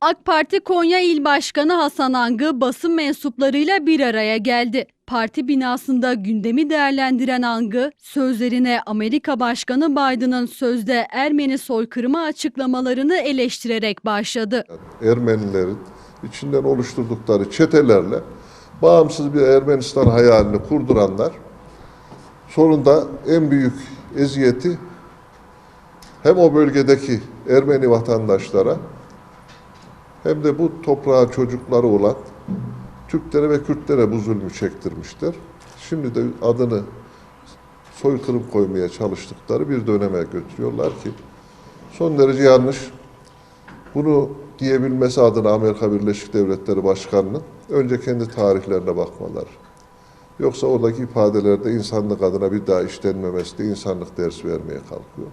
AK Parti Konya İl Başkanı Hasan Angı basın mensuplarıyla bir araya geldi. Parti binasında gündemi değerlendiren Angı, sözlerine Amerika Başkanı Biden'ın sözde Ermeni soykırımı açıklamalarını eleştirerek başladı. Ermenilerin içinden oluşturdukları çetelerle bağımsız bir Ermenistan hayalini kurduranlar sonunda en büyük eziyeti hem o bölgedeki Ermeni vatandaşlara hem de bu toprağa çocukları olan Türklere ve Kürtlere bu zulmü çektirmişler. Şimdi de adını soykırım koymaya çalıştıkları bir döneme götürüyorlar ki son derece yanlış. Bunu diyebilmesi adına Amerika Birleşik Devletleri Başkanı'nın önce kendi tarihlerine bakmaları. Yoksa oradaki ifadelerde insanlık adına bir daha işlenmemesi de insanlık dersi vermeye kalkıyor.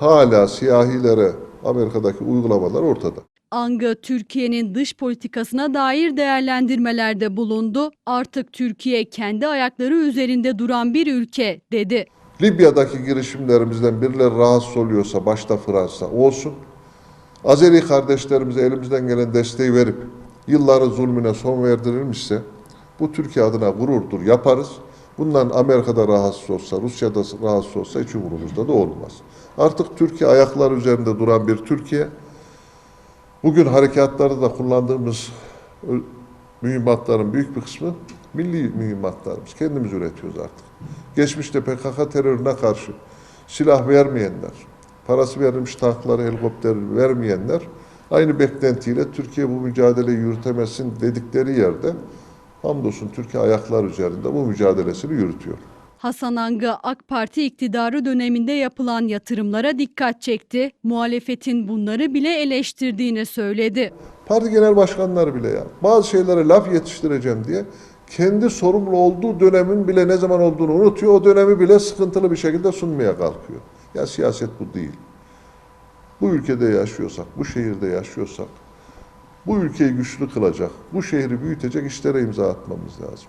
Hala siyahilere Amerika'daki uygulamalar ortada. Angı, Türkiye'nin dış politikasına dair değerlendirmelerde bulundu. Artık Türkiye kendi ayakları üzerinde duran bir ülke, dedi. Libya'daki girişimlerimizden birileri rahatsız oluyorsa başta Fransa olsun. Azeri kardeşlerimize elimizden gelen desteği verip yılların zulmüne son verdirilmişse bu Türkiye adına gururdur yaparız. Bundan Amerika'da rahatsız olsa, Rusya'da rahatsız olsa hiç umurumuzda da olmaz. Artık Türkiye ayaklar üzerinde duran bir Türkiye. Bugün harekatlarda da kullandığımız mühimmatların büyük bir kısmı milli mühimmatlarımız. Kendimiz üretiyoruz artık. Geçmişte PKK terörüne karşı silah vermeyenler, parası verilmiş tankları, helikopter vermeyenler aynı beklentiyle Türkiye bu mücadeleyi yürütemesin dedikleri yerde hamdolsun Türkiye ayaklar üzerinde bu mücadelesini yürütüyor. Hasan Angı AK Parti iktidarı döneminde yapılan yatırımlara dikkat çekti. Muhalefetin bunları bile eleştirdiğini söyledi. Parti genel başkanları bile ya bazı şeylere laf yetiştireceğim diye kendi sorumlu olduğu dönemin bile ne zaman olduğunu unutuyor. O dönemi bile sıkıntılı bir şekilde sunmaya kalkıyor. Ya siyaset bu değil. Bu ülkede yaşıyorsak, bu şehirde yaşıyorsak, bu ülkeyi güçlü kılacak, bu şehri büyütecek işlere imza atmamız lazım.